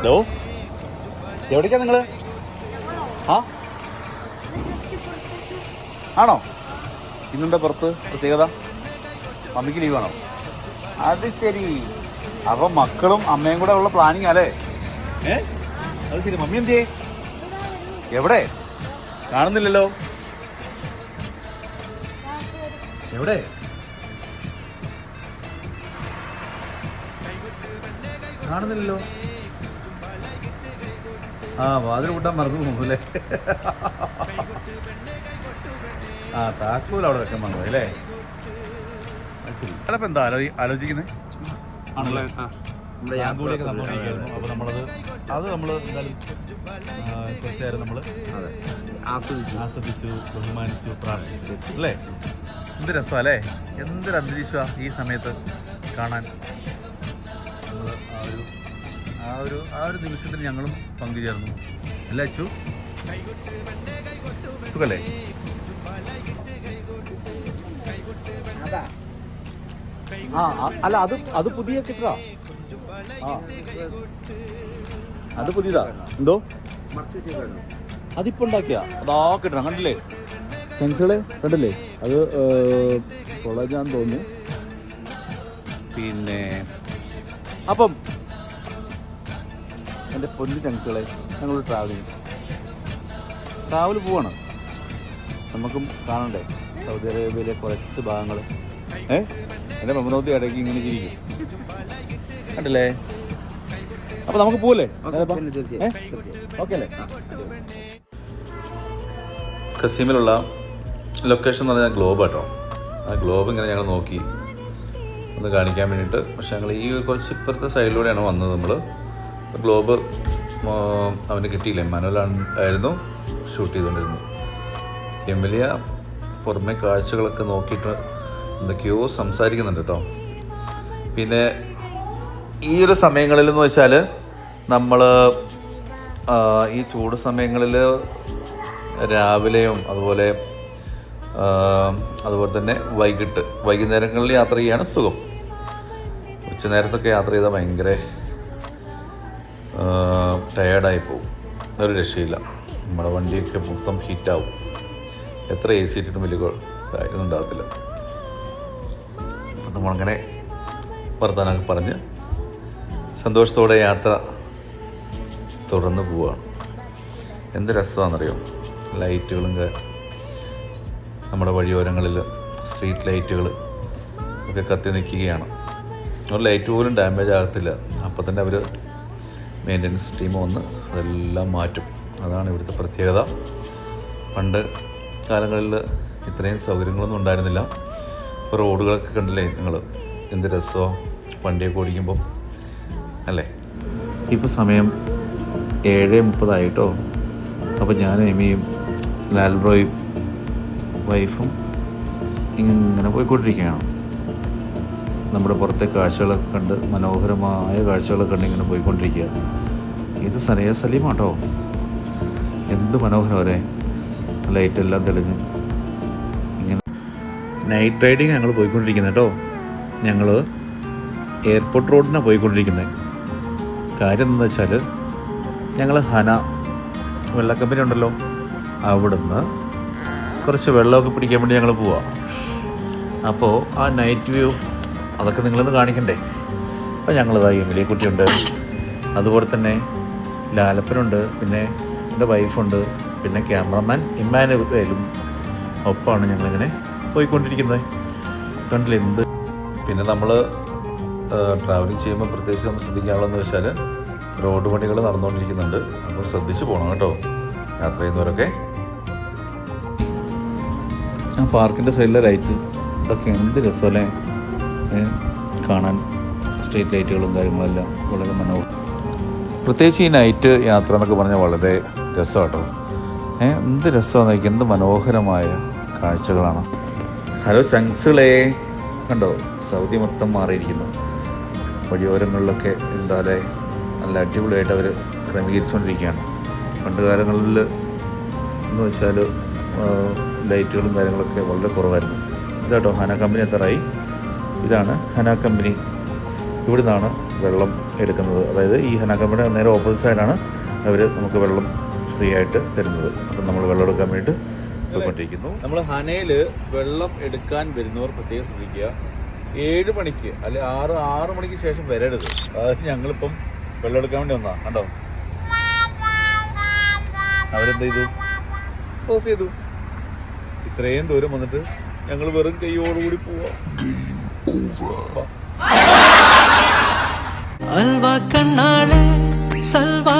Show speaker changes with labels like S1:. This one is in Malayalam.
S1: ഹലോ എവിടേക്കാ നിങ്ങൾ ആ? ആണോ? ഇന്നെന്താ പുറത്ത് പ്രത്യേകത? മമ്മിക്ക് ലീവാണോ അത് ശരി. അപ്പൊ മക്കളും അമ്മയും കൂടെ ഉള്ള പ്ലാനിങ് അല്ലേ? ഏ? അത് ശരി. മമ്മി എന്തിയേ? എവിടെ? കാണുന്നില്ലല്ലോ. എവിടെ? കാണുന്നില്ലല്ലോ. ആ വാതിൽ കൂട്ടാൻ മറന്നു പോകും അല്ലേ? ആ താക്കോൽ അവിടെ വെക്കാൻ മറന്നു അല്ലേ? അതപ്പോ എന്താ ആലോചി ആലോചിക്കുന്നത് ആണല്ലേ. അപ്പോൾ നമ്മളത് അത് നമ്മൾ എന്തായാലും ആ, നമ്മൾ
S2: ആസ്വദിച്ചു.
S1: ആസ്വദിച്ചു ബഹുമാനിച്ചു പ്രാർത്ഥിച്ചു. അല്ലേ? എന്ത് രസമല്ലേ എന്തൊരു അന്തരീക്ഷമാണ് ഈ സമയത്ത് കാണാൻ. ആ ഒരു ആ ഒരു നിമിഷത്തിൽ ഞങ്ങളും പങ്കുചേർന്നു. അല്ലേ അച്ചു? സുഖല്ലേ? ആ അല്ല അത് അത് പുതിയ കിട്ടാ അത് പുതിയതാ? എന്തോ? അതിപ്പോ ഉണ്ടാക്കിയ? അതാ കിട്ടണം കണ്ടില്ലേ? സെൻസുകളെ കണ്ടില്ലേ? അത് കൊളജാന്ന് തോന്നുന്നു. പിന്നെ അപ്പം എന്റെ പൊന്നു ചങ്സുകളെ ഞങ്ങൾ ട്രാവലിങ് ട്രാവൽ പോവാണ്. നമുക്കും കാണണ്ടേ? സൗദി അറേബ്യയിലെ കുറച്ച് ഭാഗങ്ങൾ. ഏ? എന്റെ മമനോത്തി ഇടയ്ക്ക് ഇങ്ങനെ ജീവിക്കും കണ്ടില്ലേ? അപ്പോൾ നമുക്ക് പോവല്ലേ?
S2: ഓക്കെ,
S1: അല്ലേ? കസീമിലുള്ള ലൊക്കേഷൻ എന്ന് പറഞ്ഞാൽ ഗ്ലോബ് കേട്ടോ ആ ഗ്ലോബ് ഇങ്ങനെ ഞങ്ങൾ നോക്കി ഒന്ന് കാണിക്കാൻ വേണ്ടിയിട്ട്. പക്ഷെ ഞങ്ങൾ ഈ കുറച്ച് ഇപ്പുറത്തെ സൈഡിലൂടെയാണ് വന്നത് നമ്മൾ ഗ്ലോബ് അവന് കിട്ടിയില്ല. മനോലാണ് ആയിരുന്നു ഷൂട്ട് ചെയ്തുകൊണ്ടിരുന്നത്. എമിലിയ പുറമെ കാഴ്ചകളൊക്കെ നോക്കിയിട്ട് എന്തൊക്കെയോ സംസാരിക്കുന്നുണ്ട് കേട്ടോ. പിന്നെ ഈ ഒരു സമയങ്ങളിൽ എന്ന് വെച്ചാൽ നമ്മൾ ഈ ചൂട് സമയങ്ങളിൽ രാവിലെയും അതുപോലെ അതുപോലെ തന്നെ വൈകിട്ട് വൈകുന്നേരങ്ങളിൽ യാത്ര ചെയ്യാണ് സുഖം. ഉച്ചനേരത്തൊക്കെ യാത്ര ചെയ്താൽ ഭയങ്കര ടയേർഡായി പോകും. ഒരു രക്ഷയില്ല. നമ്മുടെ വണ്ടിയൊക്കെ മൊത്തം ഹീറ്റാവും എത്ര എ സി ഇട്ടിട്ടും വലിയ കാര്യമൊന്നും ഉണ്ടാകത്തില്ല. നമ്മളങ്ങനെ വർത്തമാനമൊക്കെ പറഞ്ഞ് സന്തോഷത്തോടെ യാത്ര തുടർന്ന് പോവുകയാണ് എന്ത് രസമാണെന്നറിയോ ലൈറ്റുകളും നമ്മുടെ വഴിയോരങ്ങളിൽ സ്ട്രീറ്റ് ലൈറ്റുകൾ ഒക്കെ കത്തി നിൽക്കുകയാണ്. ഒരു ലൈറ്റ് പോലും ഡാമേജ് ആകത്തില്ല. അപ്പം തന്നെ അവർ മെയിന്റനൻസ് ടീം വന്ന് അതെല്ലാം മാറ്റും. അതാണ് ഇവിടുത്തെ പ്രത്യേകത. പണ്ട് കാലങ്ങളിൽ ഇത്രയും സൗകര്യങ്ങളൊന്നും ഉണ്ടായിരുന്നില്ല. ഇപ്പോൾ റോഡുകളൊക്കെ കണ്ടില്ലേ നിങ്ങൾ എന്ത് രസമോ വണ്ടിയൊക്കെ ഓടിക്കുമ്പോൾ അല്ലേ? ഇപ്പോൾ സമയം ഏഴ് മുപ്പതായിട്ടോ? അപ്പോൾ ഞാൻ എമിയും ലാൽബ്രോയും വൈഫും ഇങ്ങനെ പോയിക്കൊണ്ടിരിക്കുകയാണ്. നമ്മുടെ പുറത്തെ കാഴ്ചകളൊക്കെ കണ്ട് മനോഹരമായ കാഴ്ചകളൊക്കെ കണ്ട് ഇങ്ങനെ പോയിക്കൊണ്ടിരിക്കുക. ഇത് സനയ സലീമാട്ടോ. എന്ത് ലൈറ്റ് എല്ലാം തെളിഞ്ഞ്. ഇങ്ങനെ. നൈറ്റ് റൈഡിങ് ഞങ്ങൾ പോയിക്കൊണ്ടിരിക്കുന്നത് കേട്ടോ ഞങ്ങൾ എയർപോർട്ട് റോഡിനാണ് പോയിക്കൊണ്ടിരിക്കുന്നത് കാര്യം എന്താണെന്ന് വെച്ചാൽ ഞങ്ങൾ ഹന വെള്ളക്കമ്പനി ഉണ്ടല്ലോ. അവിടുന്ന് കുറച്ച് വെള്ളമൊക്കെ പിടിക്കാൻ വേണ്ടി ഞങ്ങൾ പോവാം. അപ്പോൾ ആ നൈറ്റ് വ്യൂ അതൊക്കെ നിങ്ങളൊന്ന് കാണിക്കണ്ടേ? അപ്പോൾ ഞങ്ങളിതാ എമിലിയെ കുട്ടിയുണ്ട്. അതുപോലെ തന്നെ ലാലപ്പനുണ്ട്. പിന്നെ എന്റെ വൈഫുണ്ട്. പിന്നെ ക്യാമറമാൻ ഇമ്മാനുവേലും ഒപ്പമാണ് ഞങ്ങളിങ്ങനെ പോയിക്കൊണ്ടിരിക്കുന്നത്. കണ്ടില്ല എന്ത്? പിന്നെ നമ്മൾ ട്രാവലിങ് ചെയ്യുമ്പോൾ പ്രത്യേകിച്ച് നമ്മൾ ശ്രദ്ധിക്കാനുള്ളതെന്ന് വെച്ചാൽ റോഡ് പണികൾ നടന്നുകൊണ്ടിരിക്കുന്നുണ്ട്. അപ്പോൾ ശ്രദ്ധിച്ച് പോകണം കേട്ടോ. യാത്ര ചെയ്യുന്നവരൊക്കെ. ആ പാർക്കിന്റെ സൈഡിലെ ലൈറ്റ് ഇതൊക്കെ എന്ത് രസമല്ലേ? കാണാൻ സ്ട്രീറ്റ് ലൈറ്റുകളും കാര്യങ്ങളെല്ലാം വളരെ മനോഹരം പ്രത്യേകിച്ച് ഈ നൈറ്റ് യാത്ര എന്നൊക്കെ പറഞ്ഞാൽ വളരെ രസമാട്ടോ. എന്ത് രസമാണ് എന്ത് മനോഹരമായ കാഴ്ചകളാണ്. ഹലോ ചങ്സുകളെ കണ്ടോ സൗദി മൊത്തം മാറിയിരിക്കുന്നു. വഴിയോരങ്ങളിലൊക്കെ എന്താലേ നല്ല അടിപൊളിയായിട്ട് അവർ ക്രമീകരിച്ചുകൊണ്ടിരിക്കുകയാണ് പണ്ട് കാലങ്ങളിൽ എന്ന് വെച്ചാൽ ലൈറ്റുകളും കാര്യങ്ങളൊക്കെ വളരെ കുറവായിരുന്നു. ഇതാട്ടോ ഹാന കമ്പനി എത്താറായി ഇതാണ് ഹന കമ്പനി. ഇവിടെ നിന്നാണ് വെള്ളം എടുക്കുന്നത്. അതായത് ഈ ഹന കമ്പനി നേരെ ഓപ്പോസിറ്റ് സൈഡാണ് അവർ നമുക്ക് വെള്ളം ഫ്രീ ആയിട്ട് തരുന്നത്. അപ്പം നമ്മൾ വെള്ളം എടുക്കാൻ വേണ്ടിയിട്ട് പോയിക്കൊണ്ടിരിക്കുന്നു. നമ്മൾ ഹനയിൽ വെള്ളം എടുക്കാൻ വരുന്നവർ പ്രത്യേകം ശ്രദ്ധിക്കുക. ഏഴ് മണിക്ക് അല്ലെ ആറ് ആറ് മണിക്ക് ശേഷം വരരുത്. അതായത് ഞങ്ങളിപ്പം വെള്ളം എടുക്കാൻ വേണ്ടി വന്നാ. കണ്ടോ? അവരെന്ത് ചെയ്തു? ക്ലോസ് ചെയ്തു. ഇത്രയും ദൂരം വന്നിട്ട് ഞങ്ങൾ വെറും കൈയോടുകൂടി പോവാ.
S3: over. அல்வா கண்ணாலே சல்வா